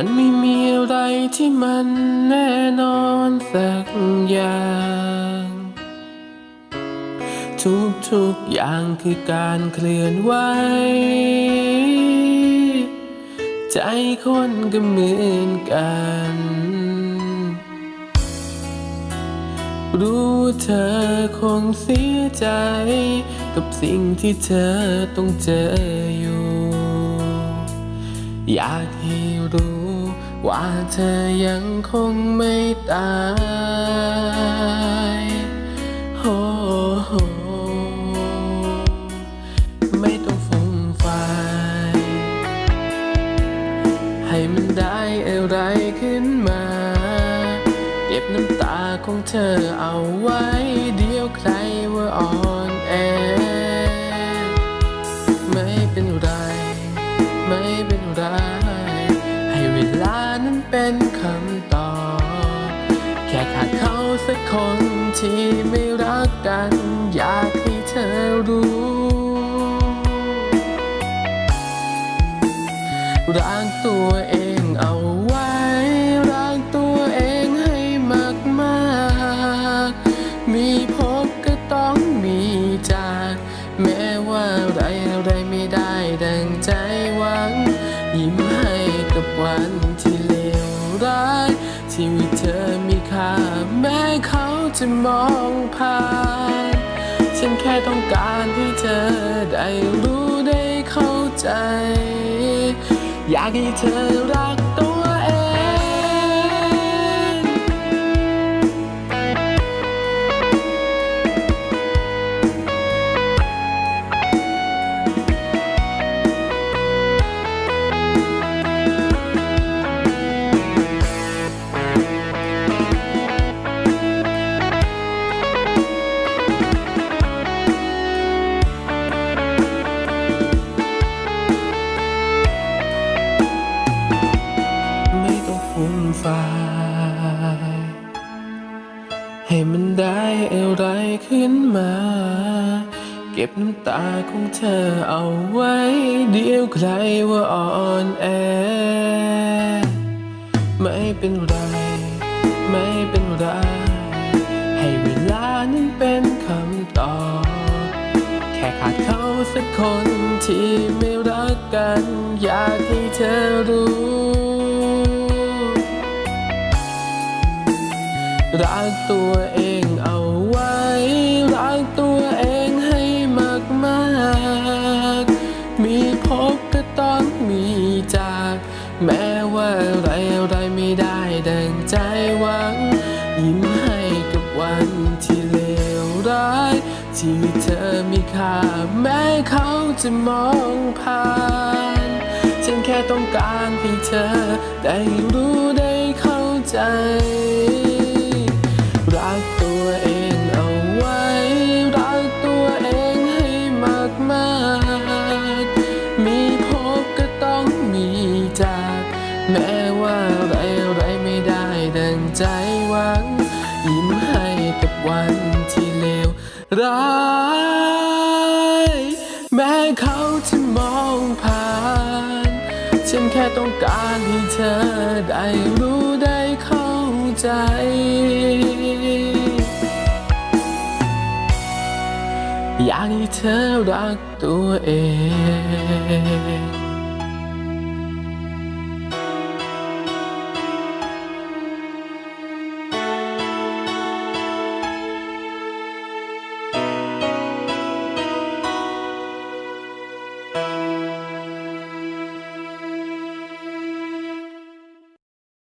มันไม่มีอะไรที่มันแน่นอนสักอย่าง ทุกๆอย่างคือการเคลื่อนไหว ใจคนก็เหมือนกัน รู้เธอคงเสียใจ กับสิ่งที่เธอต้องเจออยู่ อยากให้รู้ ว่าเธอยังคงไม่ตายโอ้โหไม่ต้องฟุ้งไฟให้มันได้อะไรขึ้นมา เก็บน้ำตาของเธอเอาไว้ เดียวใครว่าอ่อนแอ ไม่เป็นไร ไม่เป็นไรให้ เวลานั้นเป็นคำตอบ แค่ขาดเขาสักคนที่ไม่รักกัน อยากให้เธอรู้รักตัวเองเอาไว้รักตัวเองให้มาก ๆ มีพบ วันที่เลวร้ายชีวิตเธอมีค่าแม้เขาจะมองผ่านฉันแค่ต้องการให้เธอได้รู้ได้เข้าใจ อยากให้เธอรักตัว ก็บน้ำตาของเธอเอาไว้ เดียวใครว่าอ่อนแอ ไม่เป็นไร ไม่เป็นไร ให้เวลานั้นเป็นคำตอบ แค่ขาดเขาสักคนที่ไม่รักกัน อยากให้เธอรู้ รักตัวเองเอาไว้ รักตัว แม้ว่าอะไรอะไรไม่ได้ดังใจหวัง ยิ้มให้กับวันที่เลวร้าย ที่เธอมีค่าแม้เขาจะมองผ่านฉันแค่ต้องการให้เธอได้รู้ได้เข้าใจ หวัง ยิ้มให้กับวันที่เลวร้าย แม้เขาจะมองผ่าน ฉันแค่ต้องการให้เธอได้รู้ได้เข้าใจอยากให้เธอรักตัวเอง